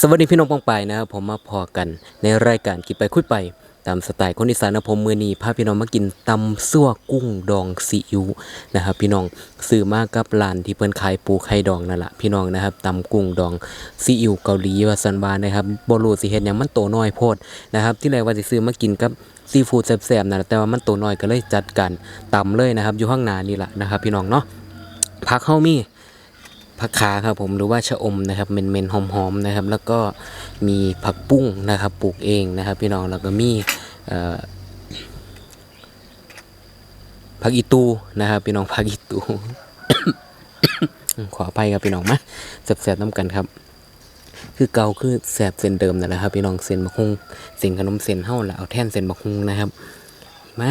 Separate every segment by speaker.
Speaker 1: สวัสดีพี่น้องปองไปนะครับผมมาพอกัน ในรายการกินไปคุยไป ตามสไตล์คนอีสานนะผมมือนีพาพี่น้องมากินตำซั่วกุ้งดองซีอิ๊วนะครับพี่น้องซื้อมากับร้านที่เพิ่นขายปูไข่ดองนั่นแหละพี่น้องนะครับตำกุ้งดองซีอิ๊วเกาหลีว่าซันบานนะครับบรูสิเฮ็ดหยังมันโตน้อยโพดนะครับที่แรกว่าสิซื้อมากินกับซีฟู้ดแซ่บๆนั่นแหละแต่ว่ามันโตน้อยก็เลยจัดการตำเลยนะครับอยู่ข้างหน้านี่แหละนะครับพี่น้องเนาะผักเฮามี ผักขาครับผมหรือว่าชะอมนะครับเมนเมนๆหอมๆนะครับ แล้วก็มีผักปุ้งนะครับ ปลูกเองนะครับ พี่น้องแล้วก็มีผักอีตูนะครับ พี่น้องผักอีตูขออภัยครับพี่น้องมาแสบๆน้ำกันครับ คือเกาคือแสบเส้นเดิมนั่นแหละครับ พี่น้องเส้นบักฮุงเส้นขนมเส้นเฮาละเอาแท่นเส้นบักฮุงนะครับ มา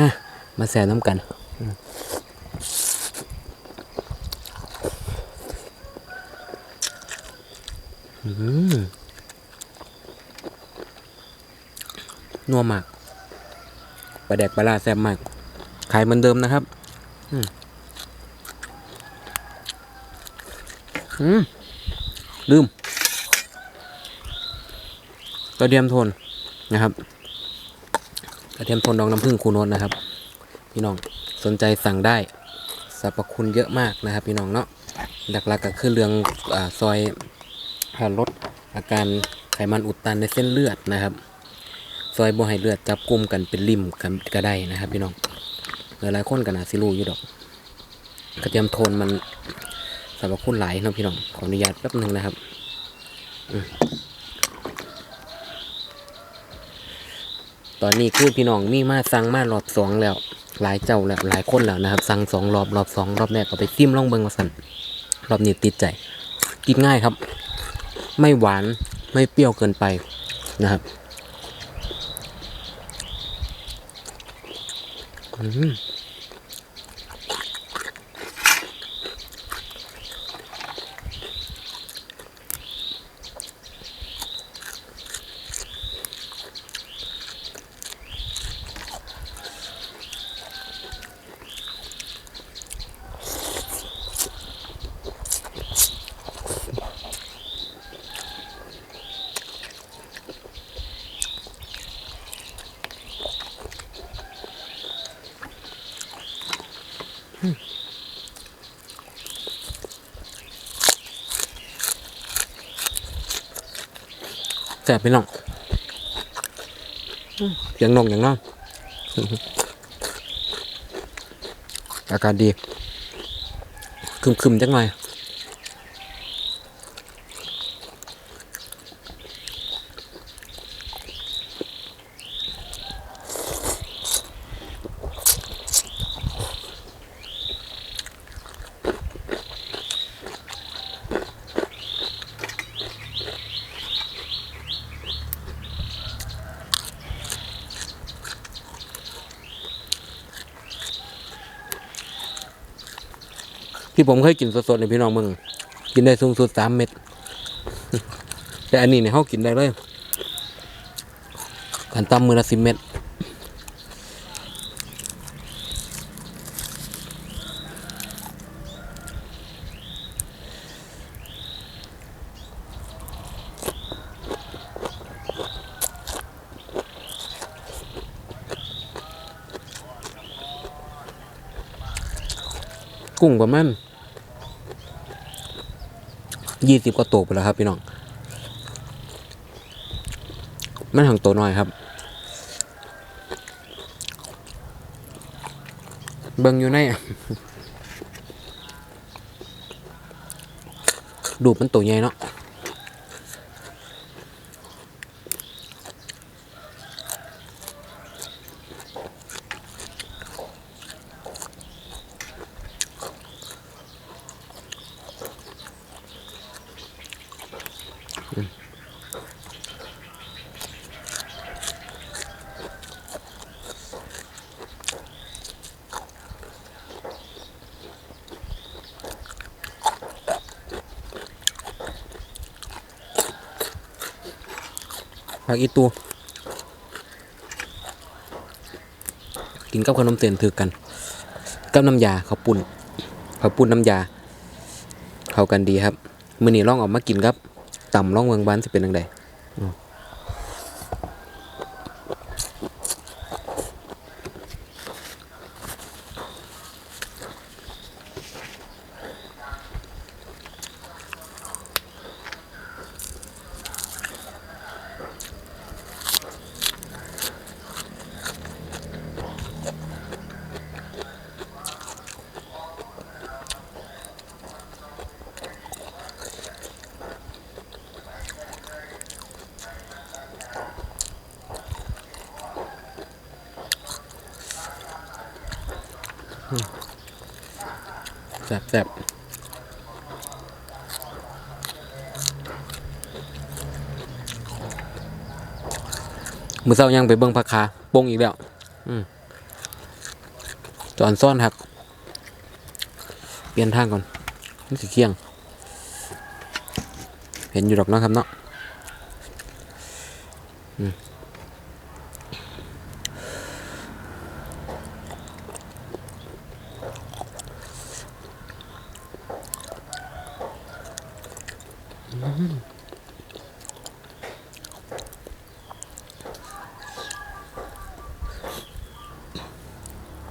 Speaker 1: มาแสบน้ำกัน นัวมากปลาแดกปลาลาแซ่บมาก ขายเหมือนเดิมนะครับ อืมลืมกระเทียมโทนนะครับกระเทียมโทนดองน้ำผึ้งคูนนนะครับ พี่น้องสนใจสั่งได้สรรพคุณเยอะมากนะครับ พี่น้องเนาะหลักๆก็คือเรื่องอซอย ลดอาการไขมันอุดตันในเส้นเลือดนะครับ ซอยบ่ให้เลือดจับกลุ่มกันเป็นริมกันก็ได้นะครับพี่น้องหลายๆคนก็น่าสิรู้อยู่ดอก กระเทียมโทนมันสำหรรพคุณหลายนะพี่น้องขออนุญาตแป๊บหนึ่งนะครับอตอนนี้คือพี่น้องมีมาสั่งมารอบสองแล้ว หลายเจ้าแล้วหลายคนแล้วนะครับ สั่งสองรอบรอบสองรอบแรกก็ไปซิมล่องเบิงว่าสั่นรอบนี้ติดใจ กินง่ายครับ ไม่หวานไม่เปรี้ยวเกินไปนะครับ อืม แสบพี่น้องอืมเสียงนกอย่างน้องอากาศดีคึมๆจังหน่อย ที่ผมเคยกินสดๆในพี่น้องมึงกินได้สูงสุดสามเม็ดแต่อันนี้เนี่ยเขากินได้เลยขันตำมือละสิบเม็ดกุ้งประมาณ ยี่สิบก็ตกไปแล้วครับ พี่น้องมันห่างตัวน้อยครับเบิ่งอยู่ในดูมันตัวใหญ่เนาะ ผักอีตูกินกับขนมเส้นถือกัน กับน้ำยาข้าวปุ้นข้าวปุ้นน้ำยาเข้ากันดีครับมื้อนี้ลองออกมากินครับต่ำลองเมืองบ้านสิเป็นจังได แซ่บแซ่บมือเศร้ายังไปเบิ่งผักคาโป่งอีกแล้ว อืมจอนซ่อนครับเปลี่ยนทางก่อนนี่สิเคียง เห็นอยู่ดอกนะครับเนาะอืม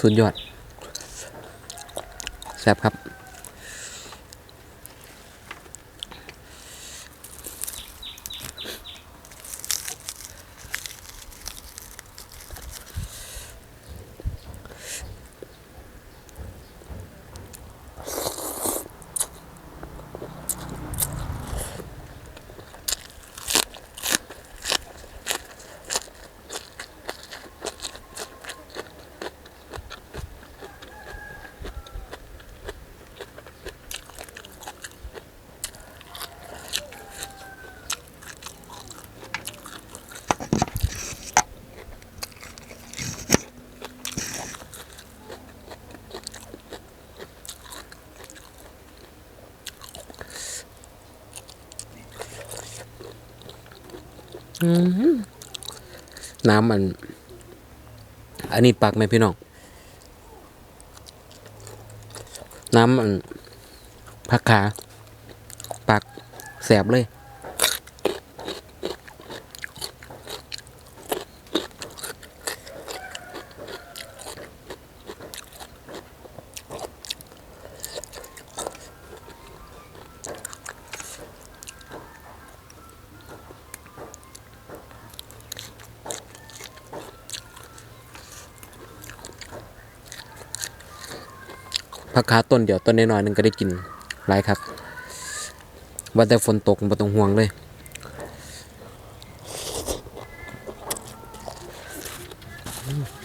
Speaker 1: สุดยอดแซ่บครับ น้ำมัน อันนี้ปักไหมพี่น้อง น้ำมันผักขา ปักแสบเลย ผักคาต้นเดียวต้นน้อยๆหนึงก็ได้กินหลายครับว่าแต่ฝนตกบ่ต้องห่วงเลยอืม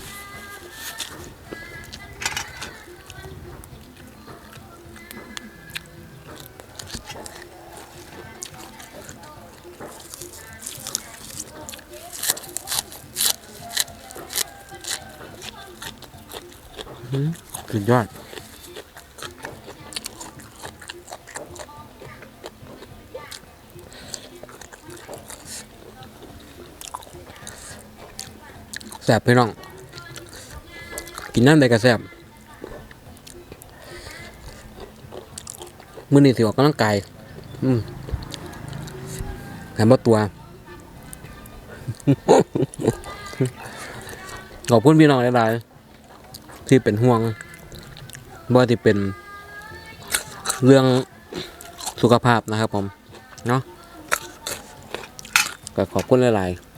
Speaker 1: แซ่บพี่น้อง กินน้ำใดก็แซ่บมื้อนี้สิออกกำลังกายอืมแถมบ่ตัว ขอบคุณพี่น้องหลายๆที่เป็นห่วงบ่ว่าที่เป็น เรื่องสุขภาพนะครับผม เนาะก็ขอบคุณหลายๆ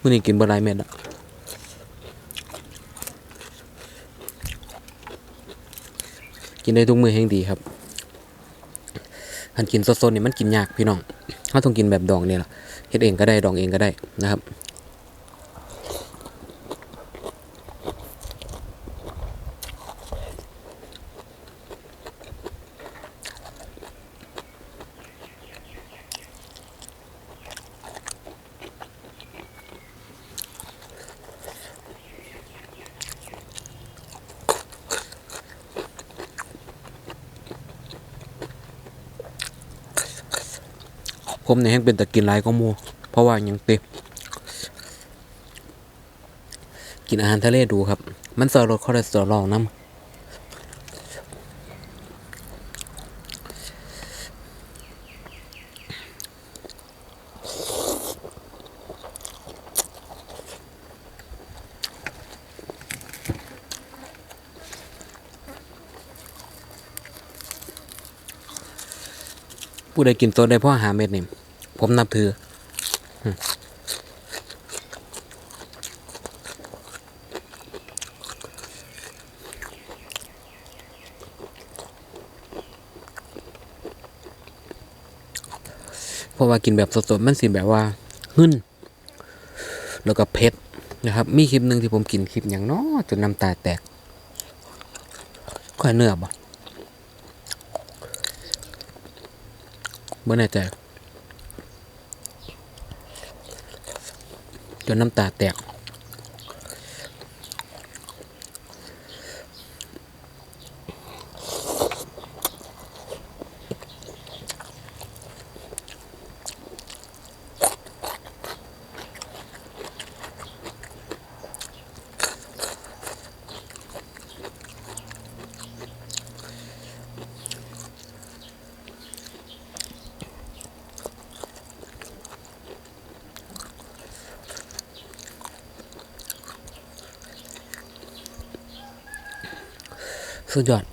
Speaker 1: มื่อนี้กินบ่หลายเม็ดอะกินได้ทุกมือแห่งดีครับหันกินสดๆนี่มันกินยากพี่น้องถ้าต้องกินแบบดองเนี่ล่ะเฮ็ดเองก็ได้ดองเองก็ได้นะครับ ผมเนี่ยแห้งเป็นแต่กินหลายก็มูเพราะว่ายังเต็มกินอาหารทะเลดูครับ มันสลดคอเลสเตอรอลน้ำผู้ใดกินตัวได้เพราะอหาเม็ดนี่ ผมนับถือเพราะว่ากินแบบสดๆ มันสิแบบว่าหึ่นแล้วก็เผ็ดนะครับ มีคลิปหนึ่งที่ผมกินคลิปอย่างน้อจนน้ำตาแตกก็เนื้อบ่เมื่อแน่ใจนน้ำตาแตก สุดยอด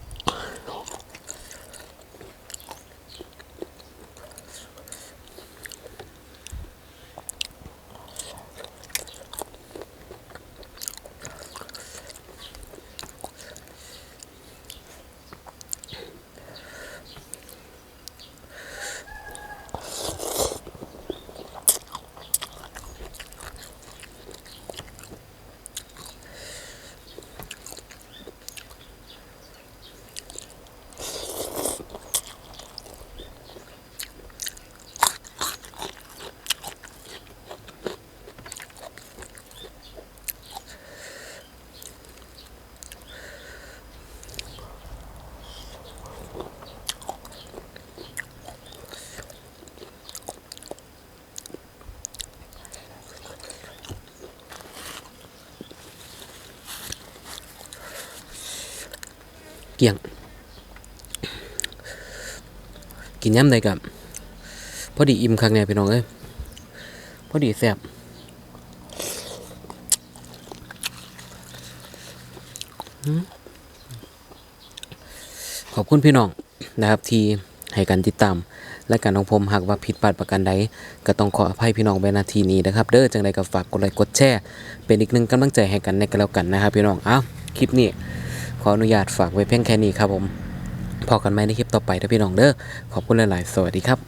Speaker 1: เกี่ยง กินย้ำใดกับพอดีอิ่มคักเนี่ยพี่น้องเอ้ยพอดีแซ่บขอบคุณพี่น้องนะครับที่ให้การติดตามและการของผมหากว่าผิดพลาดประการใดก็ต้องขออภัยพี่น้องไปนาทีนี้นะครับ เด้อจังใดก็ฝากกดไลค์กดแชร์เป็นอีกหนึ่งกำลังใจให้กันในกันแล้วกันนะครับพี่น้องอ้าวคลิปนี้ ออนุญาตฝากไว้เพียงแค่นี้ครับผมพอกันไหมในคลิปต่อไปถ้าพี่น้องเด้อขอบคุณหลาย ๆ สวัสดีครับ